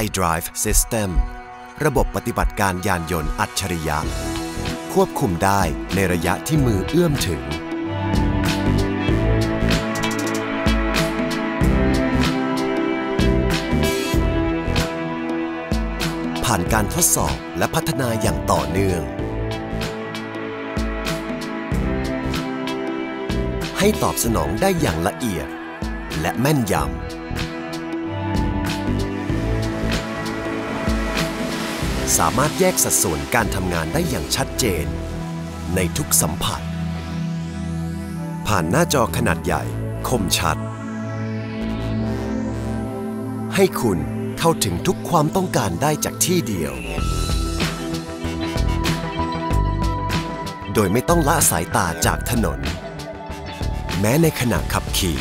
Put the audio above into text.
iDrive System ระบบปฏิบัติการยานยนต์อัจฉริยะ ควบคุมได้ในระยะที่มือเอื้อมถึง ผ่านการทดสอบและพัฒนาอย่างต่อเนื่อง ให้ตอบสนองได้อย่างละเอียด และแม่นยำ สามารถแยกสัดส่วนการทำงานได้อย่างชัดเจน ในทุกสัมผัส ผ่านหน้าจอขนาดใหญ่คมชัด ให้คุณเข้าถึงทุกความต้องการได้จากที่เดียว โดยไม่ต้องละสายตาจากถนน แม้ในขณะขับขี่